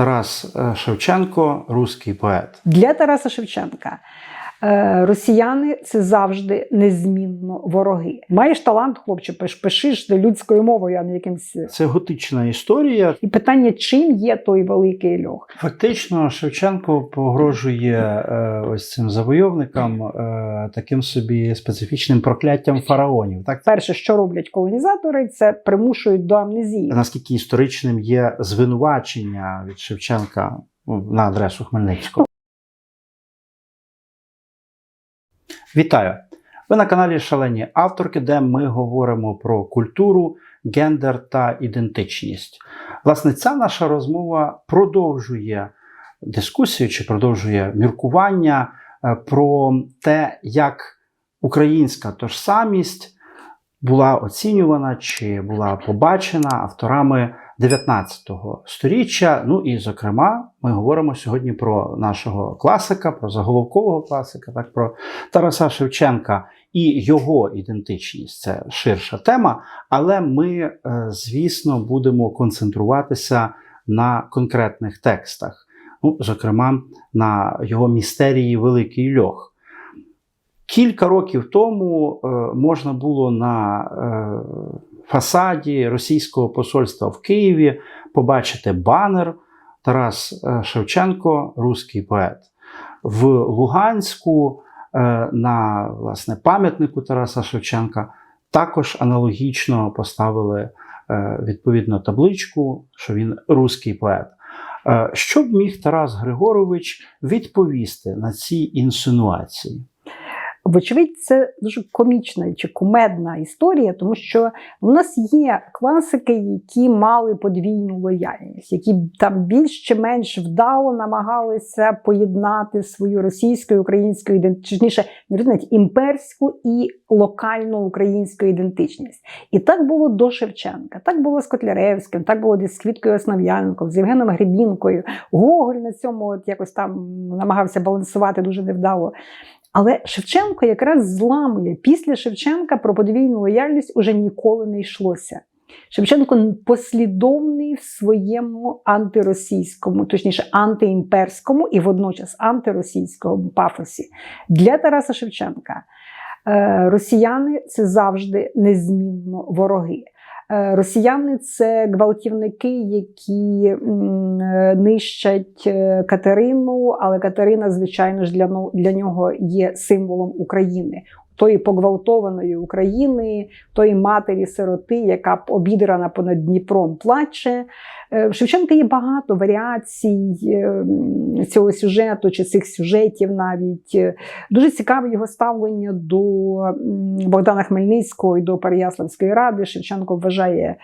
Тарас е, Шевченко, руський поет. Для Тараса Шевченка росіяни це завжди незмінно вороги. Маєш талант, хлопче, пиш, пишиш людською мовою, а не якимсь. Це готична історія. І питання, чим є той великий льох? Фактично, Шевченко погрожує е, ось цим завойовникам е, таким собі специфічним прокляттям фараонів. Так Перше, що роблять колонізатори, це примушують до амнезії. наскільки історичним є звинувачення від Шевченка ну, на адресу Хмельницького. Вітаю! Ви на каналі Шалені авторки, де ми говоримо про культуру, гендер та ідентичність. Власне, ця наша розмова продовжує дискусію чи продовжує міркування е, про те, як українська тожсамість була оцінювана чи була побачена авторами 19 століття. Ну і, зокрема, ми говоримо сьогодні про нашого класика, про заголовкового класика, так про Тараса Шевченка і його ідентичність. Це ширша тема. Але ми, е, звісно, будемо концентруватися на конкретних текстах, ну, зокрема, на його містерії Великий Льох. Кілька років тому е, можна було на е, фасаді російського посольства в Києві побачити банер Тарас е, Шевченко, руський поет. В Луганську е, на власне, пам'ятнику Тараса Шевченка також аналогічно поставили е, відповідно табличку, що він руський поет. Що б міг Тарас Григорович відповісти на ці інсинуації? Вочевидь, це дуже комічна чи кумедна історія, тому що в нас є класики, які мали подвійну лояльність, які там більш чи менш вдало намагалися поєднати свою російську і українську ідентичність, точніше, імперську і локальну українську ідентичність. І так було до Шевченка, так було з Котляревським, так було з Квіткою Основ'янком, з Євгеном Гребінкою. Гоголь на цьому от якось там намагався балансувати дуже невдало. Але Шевченко якраз зламує. Після Шевченка про подвійну лояльність уже ніколи не йшлося. Шевченко послідовний в своєму антиросійському, точніше, антиімперському і водночас антиросійському пафосі. Для Тараса Шевченка е, росіяни це завжди незмінно вороги. Е, Росіяни це гвалтівники, які е, нищать е, Катерину, але Катерина, звичайно ж, для, для нього є символом України. Тої погвалтованої України, тої матері-сироти, яка б обідрана понад Дніпром плаче. Е, В Шевченка є багато варіацій е, цього сюжету чи цих сюжетів навіть. Дуже цікаве його ставлення до Богдана Хмельницького і до Переяславської ради. Шевченко вважає.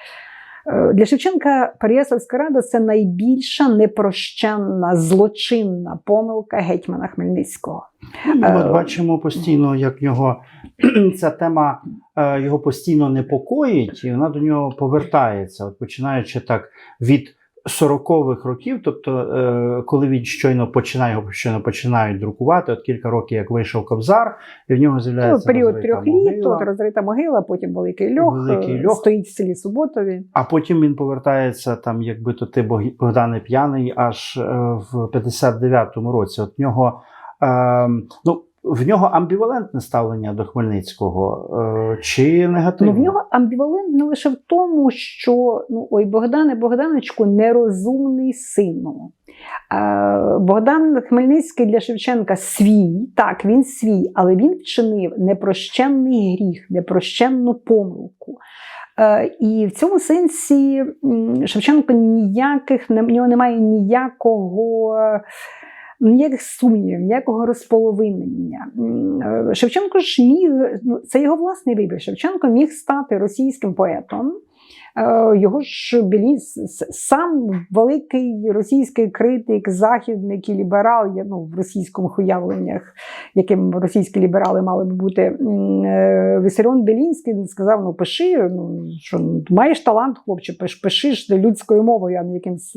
Е, Для Шевченка Переяславська рада це найбільша непрощенна злочинна помилка гетьмана Хмельницького. Ми Е, бачимо постійно, як нього ця тема е, його постійно непокоїть, і вона до нього повертається, от починаючи так від 40-х років, тобто, е, коли він щойно починає його щойно починають друкувати, от кілька років, як вийшов Кобзар, і в нього Ну, з'являється період розрита трьох літ, от розрита могила, потім Великий Льох, Великий е, Льох. стоїть в селі Суботові. А потім він повертається там, якби то ти Богдане п'яний, аж е, в 59-му році. От в нього е, ну. В нього амбівалентне ставлення до Хмельницького е, чи негативне? Ну, в нього амбівалент не лише в тому, що ну ой, Богдане Богданочку нерозумний сину. Е, Богдан Хмельницький для Шевченка свій, так, він свій, але він вчинив непрощенний гріх, непрощенну помилку. Е, І в цьому сенсі Шевченко ніяких, в нього немає ніякого. Ніяких сумнівів, ніякого розполовинення. Е, Шевченко ж міг, ну, це його власний вибір. Шевченко міг стати російським поетом. Е, Його ж Біліс, сам великий російський критик, західник і ліберал, ну, в російському уявленнях, яким російські ліберали мали б бути. е, Вісеріон Белінський сказав: ну пиши, ну що ну, маєш талант, хлопче, пиш, пиши ж людською мовою, а не якимсь,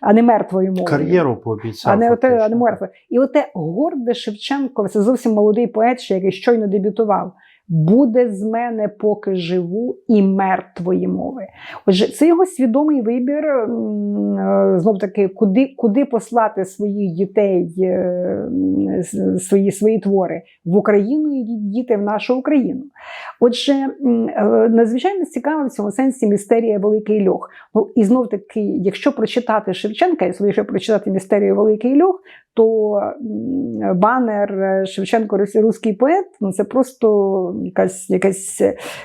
а не мертвою мовою. кар'єру пообіцяв. А не оте, а не мертве. І оте горде Шевченко, це зовсім молодий поет, ще який щойно дебютував. Буде з мене, поки живу, і мертвої мови. Отже, це його свідомий вибір, знов таки, куди, куди послати своїх дітей, е, свої, свої твори в Україну і діти в нашу Україну. Отже, е, надзвичайно цікава в цьому сенсі містерія Великий Льох. Ну і знов таки, якщо прочитати Шевченка, якщо прочитати містерію Великий Льох, то банер е, Шевченко «Рус- руський поет ну це просто якась, якесь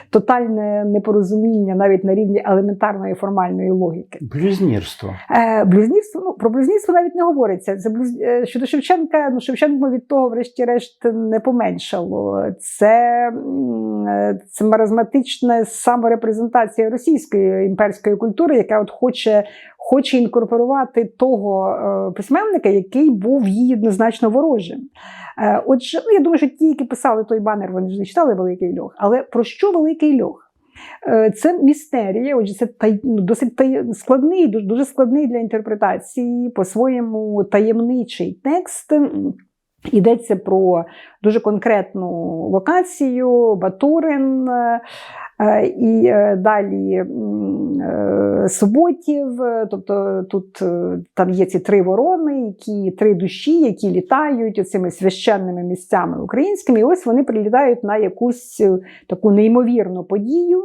тотальне непорозуміння навіть на рівні елементарної формальної логіки. Блюзнірство. Е, блюзнірство, ну про блюзнірство навіть не говориться. Це блюз... е, щодо Шевченка, ну Шевченко від того, врешті-решт, не поменшало. Це, е, це маразматична саморепрезентація російської імперської культури, яка от хоче. Хоче інкорпорувати того е, письменника, який був їй однозначно ворожим. Е, отже, ну я думаю, що ті, які писали той банер, вони ж не читали Великий Льох. Але про що Великий Льох? Е, Це містерія, отже, це тай, ну, досить тай, складний, дуже, дуже складний для інтерпретації, по-своєму таємничий текст. Йдеться про дуже конкретну локацію, Батурин. Е, І е, далі е, Суботів, тобто тут там є ці три ворони, які три душі, які літають оцими священними місцями українськими. І ось вони прилітають на якусь таку неймовірну подію,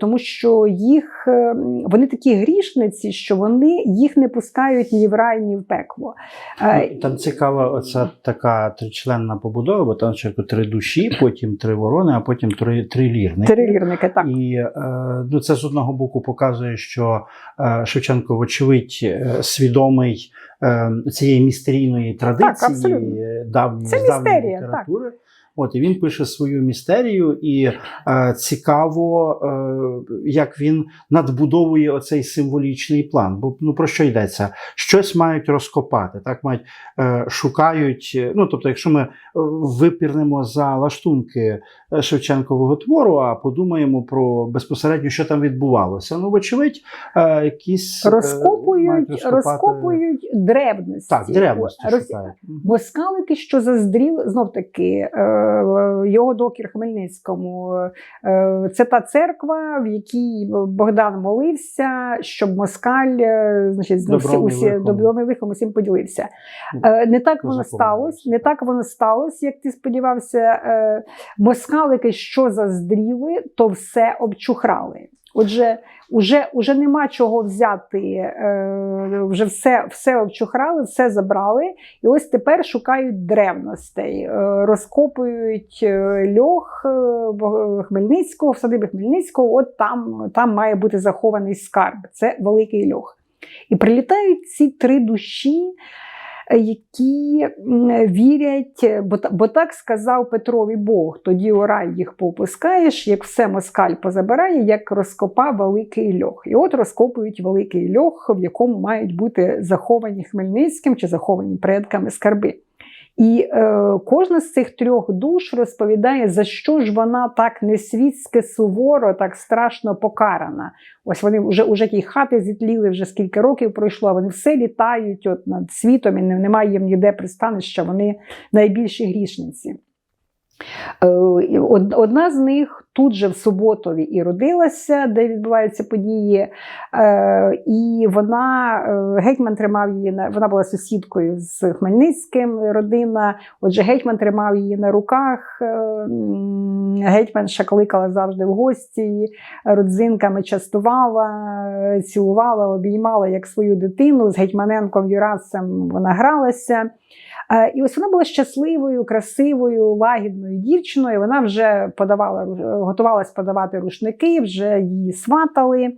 тому що їх вони такі грішниці, що вони їх не пускають ні в рай, ні в пекло. Там цікава оця така тричленна побудова, бо там спочатку три душі, потім три ворони, а потім три, три лірники. Трилірники, так. І е, ну, це з одного боку показує, що е, Шевченко, вочевидь, е, свідомий цієї містерійної традиції е, давньої, з давньої містерія, так. От і він пише свою містерію, і е, цікаво, е, як він надбудовує оцей символічний план. Бо ну про що йдеться? Щось мають розкопати, так мають е, шукають. е, Ну тобто, якщо ми е, випірнемо за лаштунки е, Шевченкового твору, а подумаємо про безпосередньо, що там відбувалося. Ну, вочевидь, е, якісь е, Розкопують, розкопати- розкопують древності. Так, древності Роз- шукають. Москалики, що заздріли, знов таки, е, його докір Хмельницькому. Е, це та церква, в якій Богдан молився, щоб москаль е, значить, з Добром усі, добром і лихом усім поділився. Е, не так воно сталося, не так воно сталося, як ти сподівався. Москалики, що заздріли, то все обчухрали. Отже, уже, уже нема чого взяти, е, вже все, все обчухрали, все забрали. І ось тепер шукають древностей, е, розкопують е, льох Хмельницького, в садибі Хмельницького. От там, там має бути захований скарб. Це великий льох. І прилітають ці три душі. Які вірять, бо, бо так сказав Петрові Бог, тоді орай їх попускаєш, як все москаль позабирає, як розкопав великий льох. І от розкопують великий льох, в якому мають бути заховані Хмельницьким чи заховані предками скарби. І е, кожна з цих трьох душ розповідає, за що ж вона так несвітське суворо, так страшно покарана. Ось вони вже уже ті хати зітліли, вже скільки років пройшло, вони все літають от над світом, і немає їм ніде пристанища, вони найбільші грішниці. Е, Одна з них тут же в Суботові і родилася, де відбуваються події. Е, І вона е, гетьман тримав її на вона була сусідкою з Хмельницьким, родина. Отже, гетьман тримав її на руках. е, м, Гетьман ще кликала завжди в гості, родзинками частувала, цілувала, обіймала як свою дитину. З гетьманенком Юрасом вона гралася. Е, І ось вона була щасливою, красивою, лагідною дівчиною. Вона вже подавала, ру- готувалась подавати рушники, вже її сватали.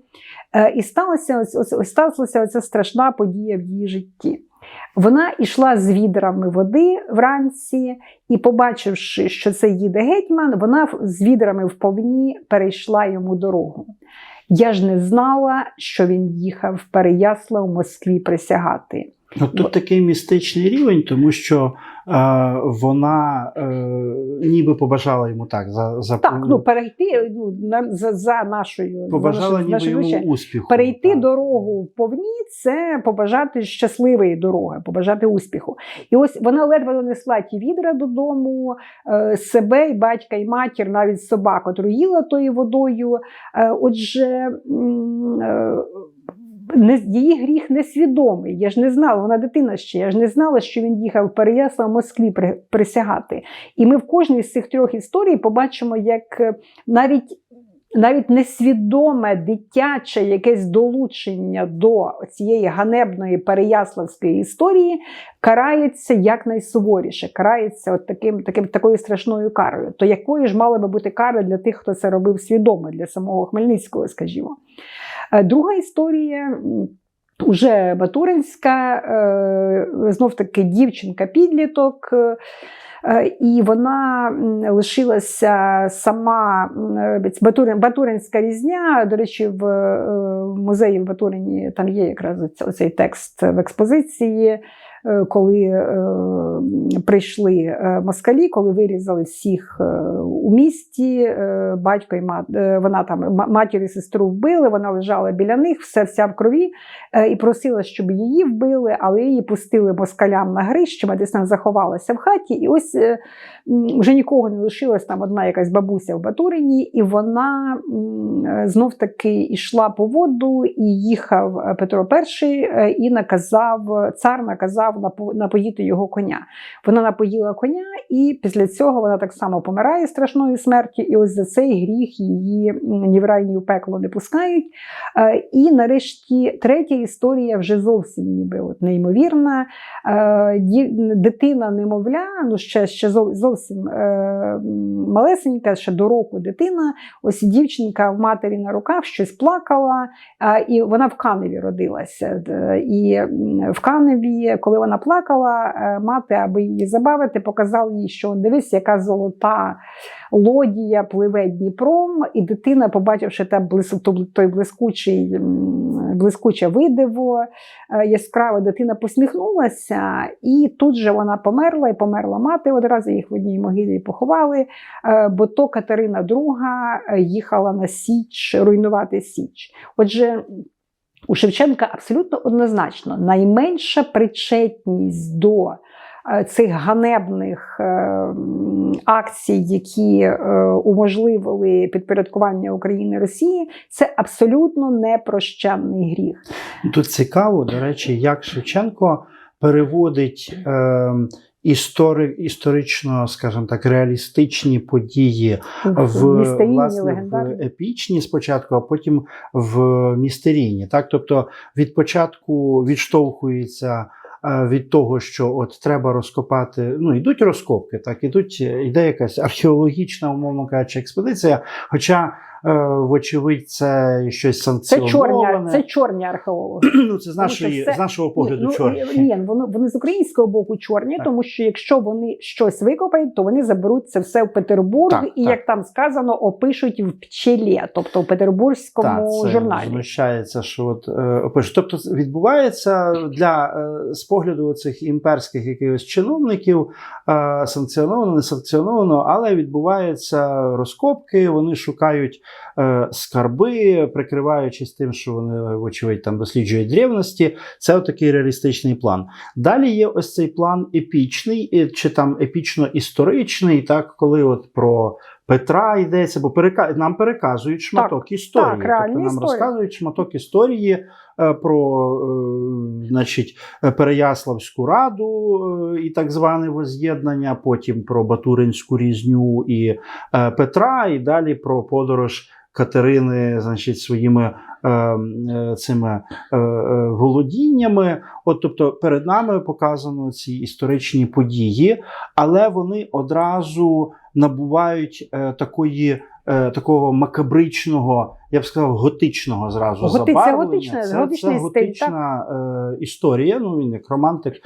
Е, І сталася ось, ось, сталася оця страшна подія в її житті. Вона йшла з відрами води вранці, і, побачивши, що це їде гетьман, вона з відрами в повні перейшла йому дорогу. Я ж не знала, що він їхав в Переяслав Москві присягати. От тут такий містичний рівень, тому що е, вона е, ніби побажала йому так за, за Так, ну перейти ну, на, за, за нашою побажала за ніби нашою йому успіху. Перейти так. дорогу в повні це побажати щасливої дороги, побажати успіху. І ось вона ледве донесла ті відра додому, е, себе, і батька, і матір, навіть собак отруїла тою водою. Е, отже, е, її гріх несвідомий. Я ж не знала, вона дитина ще. Я ж не знала, що він їхав в Переяслав в Москві при, присягати. І ми в кожній з цих трьох історій побачимо, як е, навіть навіть несвідоме дитяче якесь долучення до цієї ганебної переяславської історії карається якнайсуворіше, карається от таким, таким, такою страшною карою. То якою ж мала би бути кара для тих, хто це робив свідомо, для самого Хмельницького, скажімо. Е, Друга історія. Уже Батуринська, знов таки дівчинка-підліток, е, Е, І вона лишилася сама е, Батуринська різня. До речі, в е, музеї в Батурині там є якраз оц- оцей текст в експозиції. Е, Коли е, прийшли е, москалі, коли вирізали всіх у місті, батько і мат, вона там матір і сестру вбили, вона лежала біля них, все вся в крові, і просила, щоб її вбили, але її пустили москалям на грищ, вона десь там заховалася в хаті. І ось вже нікого не лишилось, там одна якась бабуся в Батурині, і вона е, знов таки йшла по воду, і їхав е, Петро І е, і наказав, цар наказав напоїти його коня. Вона напоїла коня, і після цього вона так само помирає страшною смертю. І ось за цей гріх її ні в рай, ні в пекло не пускають. І нарешті третя історія вже зовсім ніби от неймовірна. Дитина немовля, ну ще, ще зов- зовсім е, малесенька, ще до року дитина. Ось дівчинка в матері на руках щось плакала, е, і вона в Каневі родилася. Д- І в Каневі, коли вона плакала, е, мати, аби її забавити, показала їй, що дивись, яка золота лодія пливе Дніпром, і дитина, побачивши ту- той блискучий, блискуче видиво, е, яскрава дитина посміхнулася, і тут же вона померла, і померла мати. Одразу їх в одній могилі поховали, е, бо то Катерина II е, їхала на Січ руйнувати Січ. Отже, у Шевченка абсолютно однозначно найменша причетність до цих ганебних е, акцій, які е, уможливили підпорядкування України Росії, це абсолютно непрощенний гріх. Тут цікаво, до речі, як Шевченко переводить е, істори, історично, скажімо так, реалістичні події в, власне, в епічні спочатку, а потім в містеріні. Так? Тобто від початку відштовхується. Е, Від того, що от треба розкопати, ну йдуть розкопки, так ідуть, іде якась археологічна, умовно кажучи, експедиція. Хоча, е, вочевидь, це щось Це чорні, це чорні археологи. ну, це з, нашої, все- з нашого погляду ну, чорні. Ні, вони, вони з українського боку чорні, Так. тому що якщо вони щось викопають, то вони заберуть це все в Петербург Так, і, так. як там сказано, опишуть в пчелі, тобто в петербурзькому Так, це журналі. знущається, що от е. Тобто відбувається для е, з погляду цих імперських якихось чиновників е, санкціоновано, не санкціоновано, але відбуваються розкопки, вони шукають е, скарби, прикриваючись тим, що вони, вочевидь, там досліджують древності. Це отакий реалістичний план. Далі є ось цей план епічний, чи там епічно-історичний, так, коли от про Петра йдеться, бо перека... нам переказують шматок історії. так, реальні тобто нам історії. розказують шматок історії е, про е, значить, е, Переяславську раду і так зване воз'єднання, потім про Батуринську різню і Петра, і далі про подорож Катерини, значить, своїми цими е, е, володіннями. От, тобто, перед нами показано ці історичні події, але вони одразу набувають е, такої. е, Такого макабричного, я б сказав, готичного зразу Готи- це забарвлення. це, готичний це стиль, готична е, історія. Ну він як романтик, е,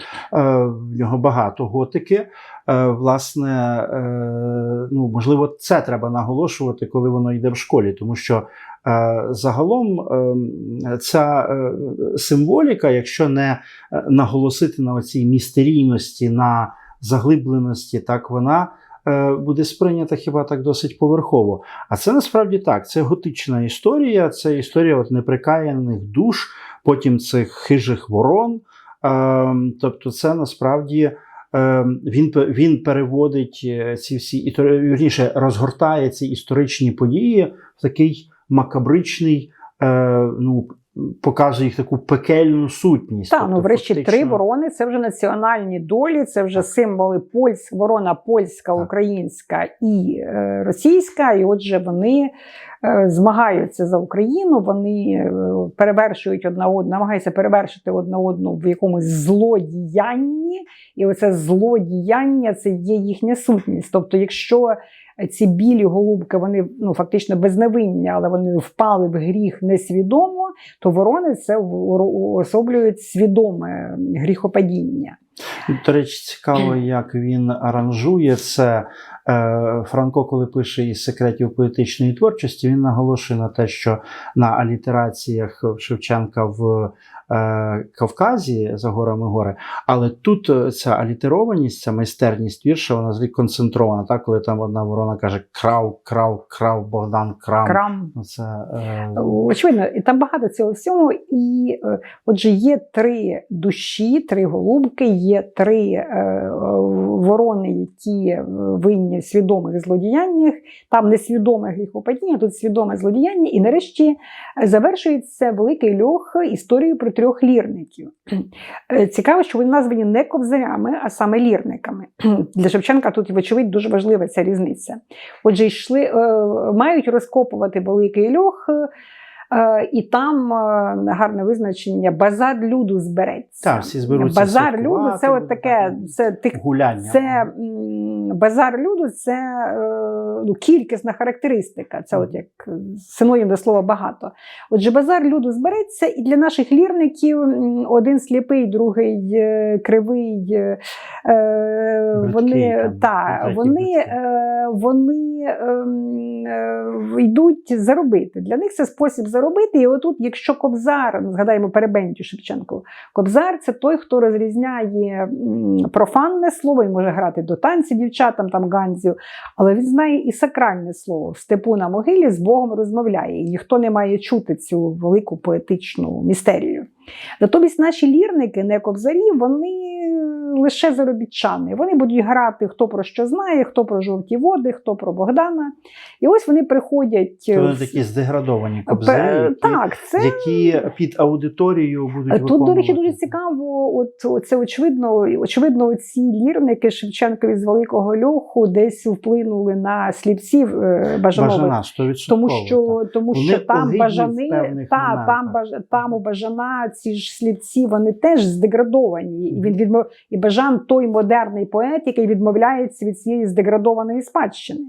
в нього багато готики. Е, власне, е, ну можливо, це треба наголошувати, коли воно йде в школі, тому що Е, Загалом е, ця е, символіка, якщо не е, наголосити на цій містерійності, на заглибленості, так вона е, буде сприйнята хіба так досить поверхово. А це насправді так. Це готична історія, це історія от неприкаяних душ, потім цих хижих ворон. Е, Тобто, це насправді. е, Він, він переводить е, ці всі вірніше, розгортає ці історичні події в такий макабричний, е, ну, показує їх таку пекельну сутність. Так, Тобто, ну врешті три ворони це вже національні долі, це вже символи польськ, ворона польська, Так. українська і е, російська. І отже, вони е, змагаються за Україну, вони е, перевершують одна одну, намагаються перевершити одна одну в якомусь злодіянні. І оце злодіяння це є їхня сутність. Тобто, якщо ці білі голубки, вони ну фактично безневинні, але вони впали в гріх несвідомо, то ворони це уособлюють свідоме гріхопадіння. До речі, цікаво, як він аранжує це. Е, Франко, коли пише із секретів поетичної творчості, він наголошує на те, що на алітераціях Шевченка в Кавказі за горами гори, але тут е, ця алітерованість, ця майстерність вірша, вона взагалі концентрована. Так, коли там одна ворона каже крав, крав, крав, Богдан, крам. Крам. Це, е, Очевидно, і там багато цього всього. І е, отже, є три душі, три голубки, є три е, ворони, які е, винні в свідомих злодіяннях. Там не свідоме гріхопадіння, тут свідоме злодіяння. І нарешті е, завершується великий льох історією про трьох лірників. Е, Цікаво, що вони названі не кобзарями, а саме лірниками. Для Шевченка тут, вочевидь, дуже важлива ця різниця. Отже, йшли, е, мають розкопувати великий льох, і там е, гарне визначення базар люду збереться. Так, всі зберуться Базар люду це от таке, це тих гуляння. це базар люду, це е, ну, кількісна характеристика. Це от як синонім до слова багато. Отже, базар люду збереться, і для наших лірників один сліпий, другий е, кривий. е, е, Вони, там, та, вони, е, вони ем, е, йдуть заробити. Для них це спосіб заробити. І отут, якщо Кобзар, ну, згадаємо Перебентю Шевченко, Кобзар це той, хто розрізняє профанне слово, він може грати до танці дівчатам, там ганзю, але він знає і сакральне слово. В степу на могилі з Богом розмовляє, і ніхто не має чути цю велику поетичну містерію. Натомість наші лірники, не кобзарі, вони лише заробітчани. Вони будуть грати хто про що знає, хто про жовті води, хто про Богдана. І ось вони приходять. Це вони такі здеградовані кобзарі, які, Так, це які під аудиторією будуть Тут, до речі, дуже цікаво. От це очевидно, очевидно, ці лірники Шевченкові з великого льоху десь вплинули на сліпців е, бажанових. Бажана 100%. Тому що, тому Вони що там бажани, та, там, там у бажана ці ж слівці вони теж здеградовані. І він відмов... і бажан той модерний поет, який відмовляється від цієї здеградованої спадщини.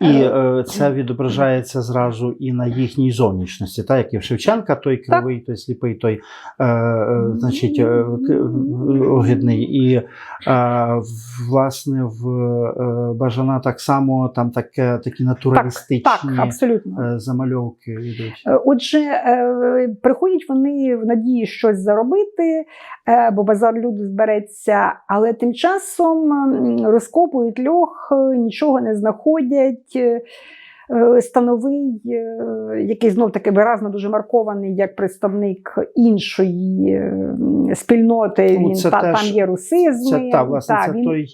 І е, це відображається зразу і на їхній зовнішності, так як і в Шевченка, той кривий, той сліпий, той е, е, значить, е, огидний. І е, власне в е, Бажана так само там таке, такі натуралістичні Так, абсолютно. е, замальовки йдуть. Е, Отже, е, приходять вони в надії щось заробити, е, бо базар люду збереться, але тим часом розкопують льох, е, нічого не знаходять. Е, Становий, е, який знов таки виразно дуже маркований як представник іншої е, спільноти. Ну, Він та, теж- там є русизми. Це та, власне, та, це він- той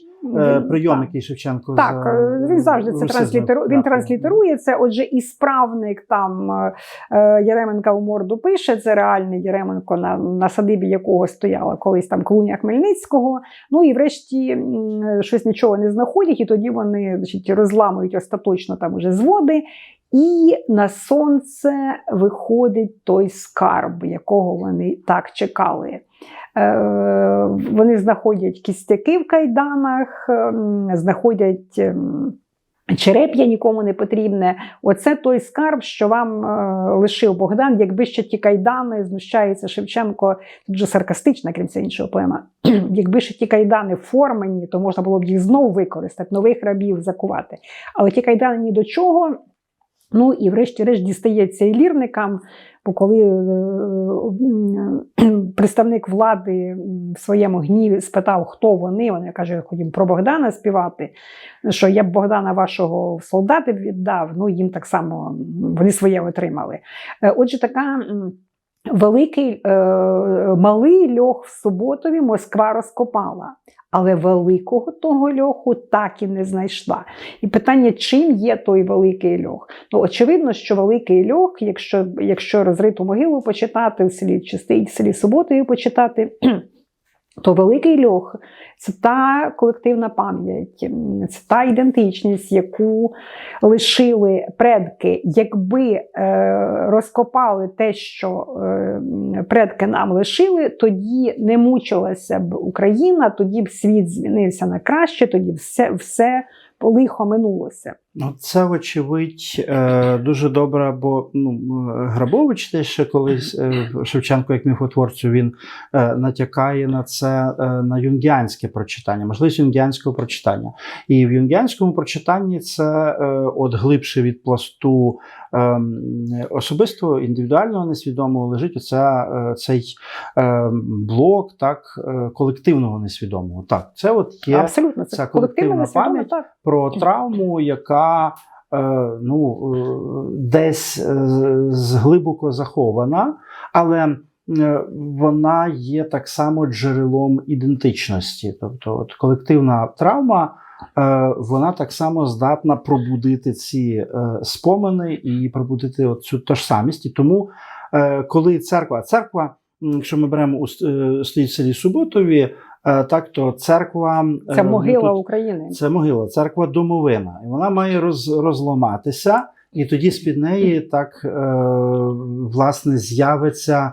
прийом, так. який Шевченко Так, за е, він завжди це транслітеру... він транслітерує це. Отже, і справник там е, е, Яременка у морду пише. Це реальний Яременко, на, на садибі якого стояла колись там клуня Хмельницького. Ну і врешті щось нічого не знаходять, і тоді вони значить, розламують остаточно там уже зводи. І на сонце виходить той скарб, якого вони так чекали. Е, Вони знаходять кістяки в кайданах, ем, знаходять ем, череп'я нікому не потрібне. Оце той скарб, що вам е, лишив Богдан. Якби ще ті кайдани, знущається Шевченко, дуже саркастична, крім цього іншого поема. Якби ще ті кайдани формені, то можна було б їх знову використати, нових рабів закувати. Але ті кайдани ні до чого. Ну і врешті-решт дістається і лірникам, бо коли е, е, представник влади в своєму гніві спитав, хто вони, вони кажуть, ходім про Богдана співати, що я б Богдана вашого солдата віддав, ну їм так само вони своє отримали. Е, Отже, така. Великий е, малий льох в Суботові Москва розкопала, але великого того льоху так і не знайшла. І питання, чим є той великий льох? Ну, очевидно, що великий льох, якщо, якщо розриту могилу почитати в селі в селі Суботові почитати, то великий льох це та колективна пам'ять, це та ідентичність, яку лишили предки. Якби е, розкопали те, що е, предки нам лишили, тоді не мучилася б Україна, тоді б світ змінився на краще, тоді все, все лихо минулося. Ну, це, вочевидь, е, дуже добре, бо ну, Грабович теж ще колись е, Шевченко, як міфотворцю, він е, натякає на це на юнгіанське прочитання, можливість юнгіанського прочитання. І в юнгіанському прочитанні це от глибше від пласту е, особистого, індивідуального, несвідомого лежить оця, цей блок так, колективного несвідомого. Так, це от є Абсолютно, це, ця колективна пам'ять. про травму, яка е, ну, е, десь е, глибоко захована, але вона є так само джерелом ідентичності. Тобто, от колективна травма. Вона так само здатна пробудити ці спомини і пробудити цю самість. І тому, коли церква, церква, якщо ми беремо у селі Суботові, так то церква е, Це могила тут- України. це могила, церква домовина. І вона має роз, розламатися, і тоді з-під неї так е, власне з'явиться.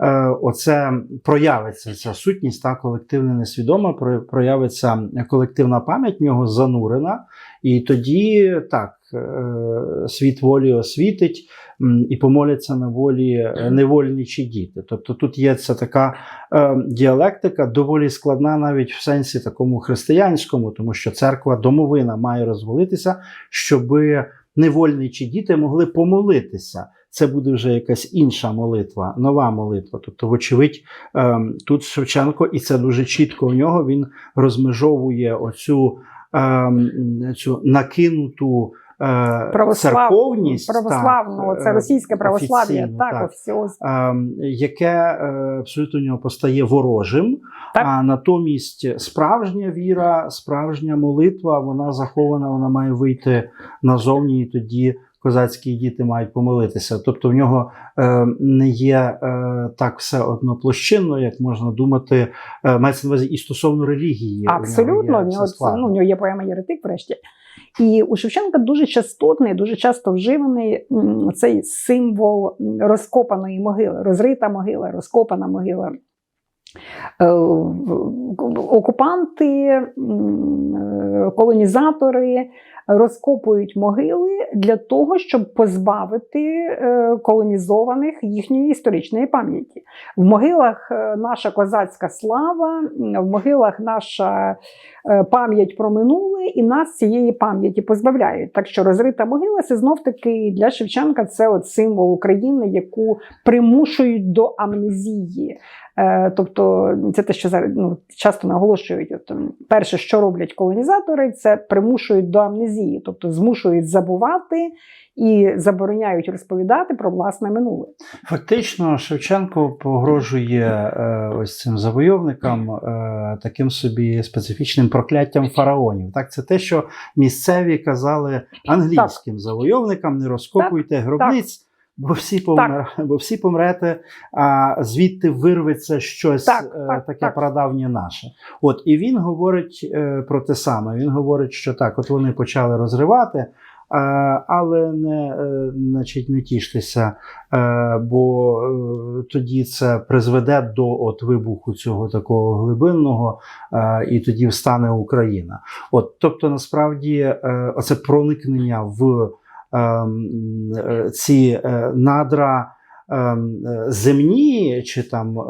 Е, Оце проявиться ця сутність, та колективне несвідома, проявиться колективна пам'ять в нього занурена, і тоді так е, світ волі освітить і помоляться на волі е, невольничі діти. Тобто тут є ця така діалектика доволі складна навіть в сенсі такому християнському, тому що церква домовина має розвалитися, щоб невольничі діти могли помолитися. Це буде вже якась інша молитва, нова молитва. Тобто, вочевидь, ем, тут Шевченко, і це дуже чітко в нього. Він розмежовує оцю ем, цю накинуту е, Православ... церковність православного, так, це е, російське православ'я, так, так. ем, яке е, абсолютно у нього постає ворожим. Так. А натомість справжня віра, справжня молитва, вона захована, вона має вийти назовні, і тоді козацькі діти мають помолитися. Тобто в нього е, не є е, так все одноплощинно, як можна думати, е, мається на увазі і стосовно релігії. Абсолютно, є в нього, складно. ну, в нього є поема Єретик, врешті. І у Шевченка дуже частотний, дуже часто вживаний цей символ розкопаної могили, розрита могила, розкопана могила. Е, Окупанти, е, колонізатори розкопують могили для того, щоб позбавити е, колонізованих їхньої історичної пам'яті. В могилах наша козацька слава, в могилах наша пам'ять про минуле, і нас цієї пам'яті позбавляють. Так що розрита могила це знов таки для Шевченка це от символ України, яку примушують до амнезії. Е, Тобто, це те, що зараз ну, часто наголошують. От, перше, що роблять колонізатори, це примушують до амнезії, тобто змушують забувати і забороняють розповідати про власне минуле. Фактично, Шевченко погрожує е, ось цим завойовникам е, таким собі специфічним прокляттям фараонів. Так, це те, що місцеві казали англійським завойовникам: не розкопуйте гробниць. Бо всі, помер... бо всі помрете, а звідти вирветься щось Так, е, так, таке так. прадавнє наше. От і він говорить е, про те саме. Він говорить, що так, от вони почали розривати, е, але не, значить, не тіштеся, бо тоді це призведе до от вибуху цього такого глибинного, і тоді встане Україна. От, тобто, насправді, е, оце проникнення в ці е, надра ем, е, земні чи там е,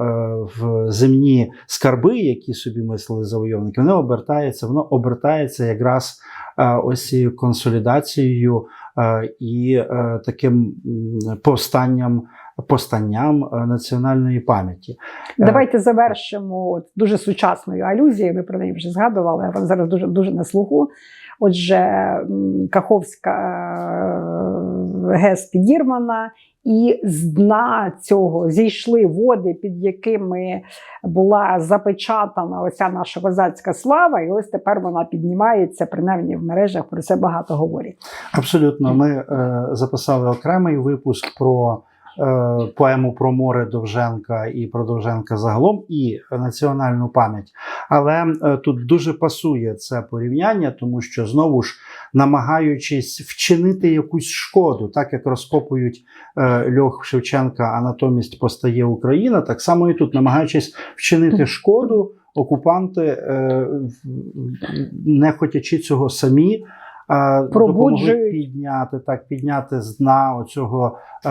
в земні скарби, які собі мислили завойовники, вони обертаються, воно обертається якраз е, ось цією консолідацією е, і е, таким повстанням, е, національної пам'яті. Е, Давайте завершимо дуже сучасною алюзією. Ви про неї вже згадували, а зараз дуже дуже на слуху. Отже, Каховська е, ГЕС підірвана, і з дна цього зійшли води, під якими була запечатана оця наша козацька слава, і ось тепер вона піднімається, принаймні в мережах про це багато говорять. Абсолютно, ми е, записали окремий випуск про поему про море Довженка і про Довженка загалом, і національну пам'ять. Але е, тут дуже пасує це порівняння, тому що знову ж намагаючись вчинити якусь шкоду, так як розкопують е, льох Шевченка, а натомість постає Україна, так само і тут, намагаючись вчинити шкоду, окупанти, е, не хотячи цього самі. Допомогли підняти так, підняти з дна оцього е,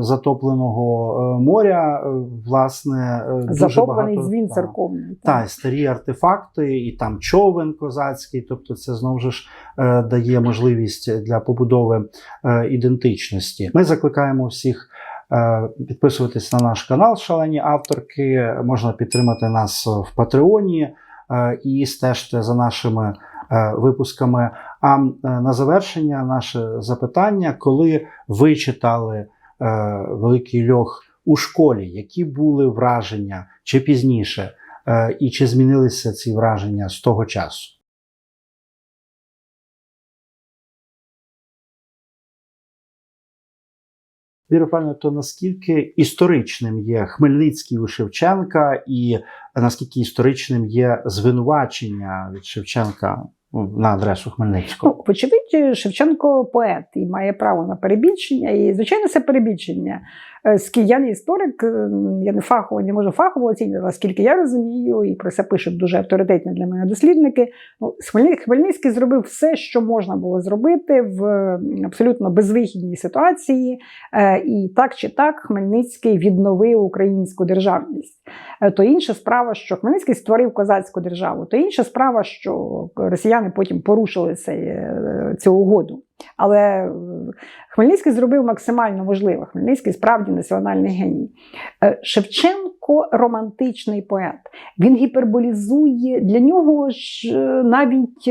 затопленого е, моря, е, власне, дуже Затоплений багато, дзвін та, церковний. та, старі артефакти, і там човен козацький. Тобто, це знову ж е, дає можливість для побудови е, ідентичності. Ми закликаємо всіх. Підписуватись на наш канал Шалені авторки. Можна підтримати нас в Патреоні і стежте за нашими випусками. А е, на завершення наше запитання, коли ви читали е, Великий Льох у школі, які були враження чи пізніше, е, і чи змінилися ці враження з того часу? Віра то наскільки історичним є Хмельницький у Шевченка, і наскільки історичним є звинувачення від Шевченка на адресу Хмельницького? Ну, вочевидь, Шевченко поет і має право на перебільшення. І, звичайно, це перебільшення. Я не історик, е, я не фахово, не можу фахово оцінювати, наскільки я розумію, і про це пишуть дуже авторитетні для мене дослідники. Ну, Хмельницький зробив все, що можна було зробити в абсолютно безвихідній ситуації. Е, І так чи так Хмельницький відновив українську державність. Е, То інша справа, що Хмельницький створив козацьку державу, то інша справа, що росіяни потім порушили цей, е, цю угоду. Але е, Хмельницький зробив максимально можливе. Хмельницький справді національний геній. Е, Шевченко романтичний поет. Він гіперболізує для нього ж е, навіть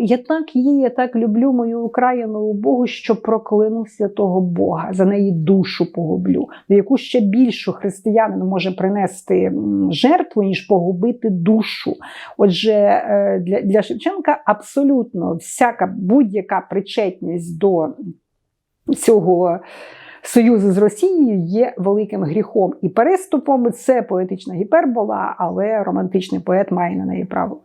я так є, я так люблю мою Україну Богу, що прокляну святого Бога, за неї душу погублю. Ну, яку ще більшу християнин може принести жертву, ніж погубити душу. Отже, для Шевченка абсолютно всяка будь-яка причетність до цього союзу з Росією є великим гріхом і переступом. Це поетична гіпербола, але романтичний поет має на неї право.